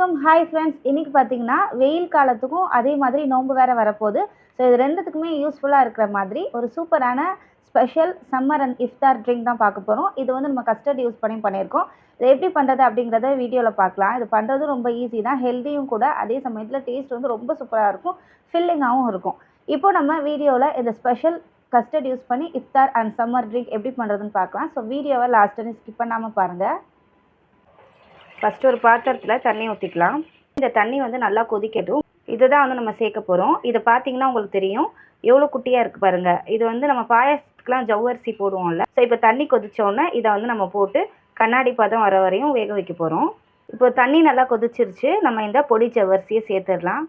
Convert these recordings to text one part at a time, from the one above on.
வணக்கம். Hi friends இன்றைக்கி பார்த்தீங்கன்னா வெயில் காலத்துக்கும் அதே மாதிரி நோன்பு வேறு வரப்போகுது. ஸோ இது ரெண்டுத்துக்குமே யூஸ்ஃபுல்லாக இருக்கிற மாதிரி ஒரு சூப்பரான ஸ்பெஷல் சம்மர் அண்ட் இஃப்தார் ட்ரிங்க் தான் பார்க்க போகிறோம் இது வந்து நம்ம கஸ்டர்ட் யூஸ் பண்ணி பண்ணியிருக்கோம். இது எப்படி பண்ணுறது அப்படிங்கிறத வீடியோவில் பார்க்கலாம். இது பண்ணுறது ரொம்ப ஈஸி தான். ஹெல்த்தியும் கூட அதே சமயத்தில் டேஸ்ட் வந்து ரொம்ப சூப்பராக இருக்கும். ஃபில்லிங்காகவும் இருக்கும். இப்போ நம்ம வீடியோவில் இந்த ஸ்பெஷல் கஸ்டர்ட் யூஸ் பண்ணி இஃப்தார் அண்ட் சம்மர் ட்ரிங்க் எப்படி பண்ணுறதுன்னு பார்க்கலாம். ஸோ வீடியோவை லாஸ்ட் ஸ்கிப் பண்ணாமல் பாருங்கள் ஃபஸ்ட்டு ஒரு பாத்திரத்தில் தண்ணி ஊற்றிக்கலாம் இந்த தண்ணி வந்து நல்லா கொதிக்கட்டும். இதை தான் வந்து நம்ம சேர்க்க போகிறோம் இதை பார்த்தீங்கன்னா உங்களுக்கு தெரியும். எவ்வளோ குட்டியாக இருக்குது பாருங்கள் இது வந்து நம்ம பாயசத்துக்குலாம் ஜவ்வரிசி போடுவோம்ல. ஸோ இப்போ தண்ணி கொதித்தோடனே இதை வந்து நம்ம போட்டு கண்ணாடி பதம் வர வரையும் வேக வைக்க போகிறோம் இப்போ தண்ணி நல்லா கொதிச்சிருச்சு. நம்ம இந்த பொடி ஜவ்வரிசியை சேர்த்துடலாம்.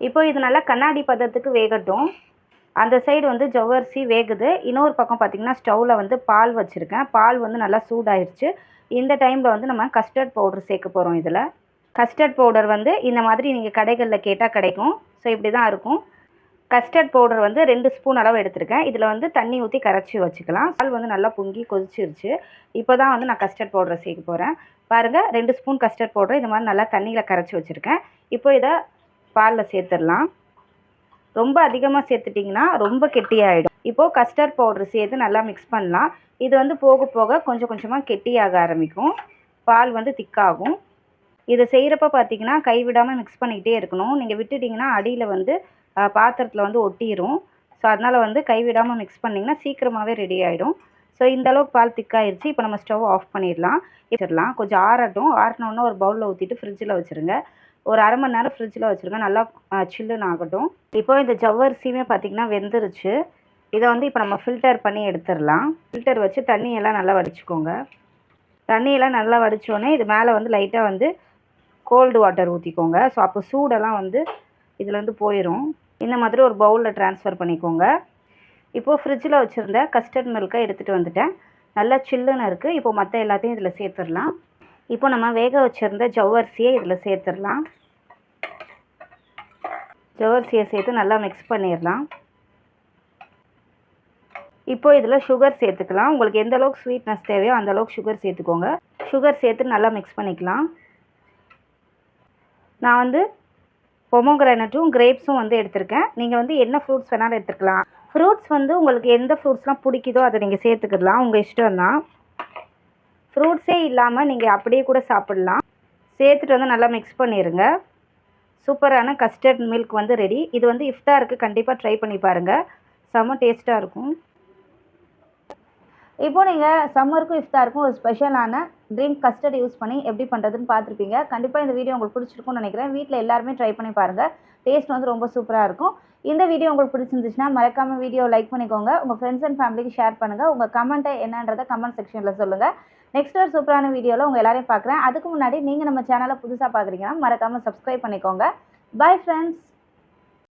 இப்போ இது நல்லா கண்ணாடி பதத்துக்கு வேகட்டும். அந்த சைடு வந்து ஜவ்வரிசி வேகுது. இன்னொரு பக்கம் பார்த்திங்கன்னா ஸ்டவ்வில் வந்து பால் வச்சுருக்கேன். பால் வந்து நல்லா சூடாயிருச்சு. இந்த டைமில் வந்து நம்ம கஸ்டர்ட் பவுடர் சேர்க்க போகிறோம் இதில். கஸ்டர்ட் பவுடர் வந்து இந்த மாதிரி நீங்கள் கடைகளில் கேட்டால் கிடைக்கும். ஸோ இப்படி தான் இருக்கும். கஸ்டர்ட் பவுடர் வந்து ரெண்டு ஸ்பூன் அளவு எடுத்திருக்கேன். இதில் வந்து தண்ணி ஊற்றி கரைச்சி வச்சுக்கலாம். பால் வந்து நல்லா பொங்கி கொதிச்சிருச்சு. இப்போ தான் வந்து நான் கஸ்டர்ட் பவுடரை சேர்க்க போகிறேன் பாருங்கள் ரெண்டு ஸ்பூன் கஸ்டர்ட் பவுடர் இந்த மாதிரி நல்லா தண்ணியில் கரைச்சி வச்சுருக்கேன். இப்போ இதை பாலில் சேர்த்துடலாம். ரொம்ப அதிகமாக சேர்த்துட்டிங்கன்னா ரொம்ப கெட்டியாயிடும். இப்போது கஸ்டர்ட் பவுடர் சேர்த்து நல்லா மிக்ஸ் பண்ணலாம். இது வந்து போக போக கொஞ்சம் கொஞ்சமாக கெட்டியாக ஆரம்பிக்கும். பால் வந்து திக்காகும். இதை செய்கிறப்ப பார்த்தீங்கன்னா கைவிடாமல் மிக்ஸ் பண்ணிக்கிட்டே இருக்கணும். நீங்கள் விட்டுட்டிங்கன்னா அடியில் வந்து பாத்திரத்தில் வந்து ஒட்டிடும் ஸோ அதனால் வந்து கைவிடாமல் மிக்ஸ் பண்ணிங்கன்னா சீக்கிரமாகவே ரெடி ஆகிடும் ஸோ இந்தளவுக்கு பால் திக்காயிருச்சு. இப்போ நம்ம ஸ்டவ் ஆஃப் பண்ணிடலாம். வச்சிடலாம் கொஞ்சம் ஆறட்டும். ஆறினோன்னா ஒரு பவுலில் ஊற்றிட்டு ஃப்ரிட்ஜில் வச்சுருங்க. ஒரு அரை மணி நேரம் ஃப்ரிட்ஜில் வச்சுருங்க. நல்லா சில்லுன்னு ஆகட்டும். இப்போ இந்த ஜவ்வரிசியுமே பார்த்திங்கன்னா வெந்துருச்சு. இதை வந்து இப்போ நம்ம ஃபில்டர் பண்ணி எடுத்துடலாம். ஃபில்டர் வச்சு தண்ணியெல்லாம் நல்லா வடிச்சுக்கோங்க. தண்ணியெல்லாம் நல்லா வடித்தோடனே இது மேலே வந்து லைட்டாக வந்து கோல்டு வாட்டர் ஊற்றிக்கோங்க ஸோ அப்போ சூடெல்லாம் வந்து இதில் வந்து போயிடும் இந்த மாதிரி ஒரு பவுலில் ட்ரான்ஸ்ஃபர் பண்ணிக்கோங்க. இப்போது ஃப்ரிட்ஜில் வச்சுருந்த கஸ்டர்ட் மில்க்கை எடுத்துகிட்டு வந்துட்டேன். நல்லா சில்லுன்னு இருக்குது இப்போ மற்ற எல்லாத்தையும் இதில் சேர்த்துடலாம். இப்போ நம்ம வேக வச்சுருந்த ஜவ்வரிசியை இதில் சேர்த்துடலாம். ஜவ்வரிசியை சேர்த்து நல்லா மிக்ஸ் பண்ணிடலாம். இப்போ இதில் சுகர் சேர்த்துக்கலாம். உங்களுக்கு எந்த அளவுக்கு ஸ்வீட்னஸ் தேவையோ அந்த அளவுக்கு சுகர் சேர்த்துக்கோங்க. சுகர் சேர்த்து நல்லா மிக்ஸ் பண்ணிக்கலாம். நான் வந்து பொமோகிரானட்டும் கிரேப்ஸும் வந்து எடுத்திருக்கேன். நீங்கள் வந்து என்ன ஃப்ரூட்ஸ் வேணாலும் எடுத்துக்கலாம். ஃப்ரூட்ஸ் வந்து உங்களுக்கு எந்த ஃப்ரூட்ஸ்லாம் பிடிக்குதோ அதை நீங்கள் சேர்த்துக்கலாம் உங்கள் இஷ்டம் தான். ஃப்ரூட்ஸே இல்லாமல் நீங்கள் அப்படியே கூட சாப்பிட்லாம். சேர்த்துட்டு வந்து நல்லா மிக்ஸ் பண்ணிடுங்க சூப்பரான கஸ்டர்ட் மில்க் வந்து ரெடி இது வந்து இஃப்தாருக்கு கண்டிப்பாக ட்ரை பண்ணி பாருங்கள் செம்ம டேஸ்ட்டாக இருக்கும். இப்போ நீங்கள் சம்மருக்கும் இஃப்தாருக்கும் ஒரு ஸ்பெஷலான ட்ரீம் கஸ்டர்ட் யூஸ் பண்ணி எப்படி பண்ணுறதுன்னு பார்த்துருப்பீங்க. கண்டிப்பாக இந்த வீடியோ உங்களுக்கு பிடிச்சிருக்கும்னு நினைக்கிறேன். வீட்டில் எல்லாருமே ட்ரை பண்ணி பாருங்கள் டேஸ்ட் வந்து ரொம்ப சூப்பராக இருக்கும். இந்த வீடியோ உங்களுக்கு பிடிச்சிருந்துச்சுன்னா மறக்காமல் வீடியோ லைக் பண்ணிக்கோங்க. உங்கள் ஃப்ரெண்ட்ஸ் அண்ட் ஃபேமிலிக்கு ஷேர் பண்ணுங்கள் உங்கள் கமெண்ட்டை என்னன்றதை கமெண்ட் செக்ஷனில் சொல்லுங்கள் நெக்ஸ்ட் ஒரு சூப்பரான வீடியோவில் உங்கள் எல்லாரையும் பார்க்குறேன். அதுக்கு முன்னாடி நீங்கள் நம்ம சேனலை புதுசாக பார்க்குறீங்கன்னா மறக்காமல் சப்ஸ்கிரைப் பண்ணிக்கோங்க. Bye friends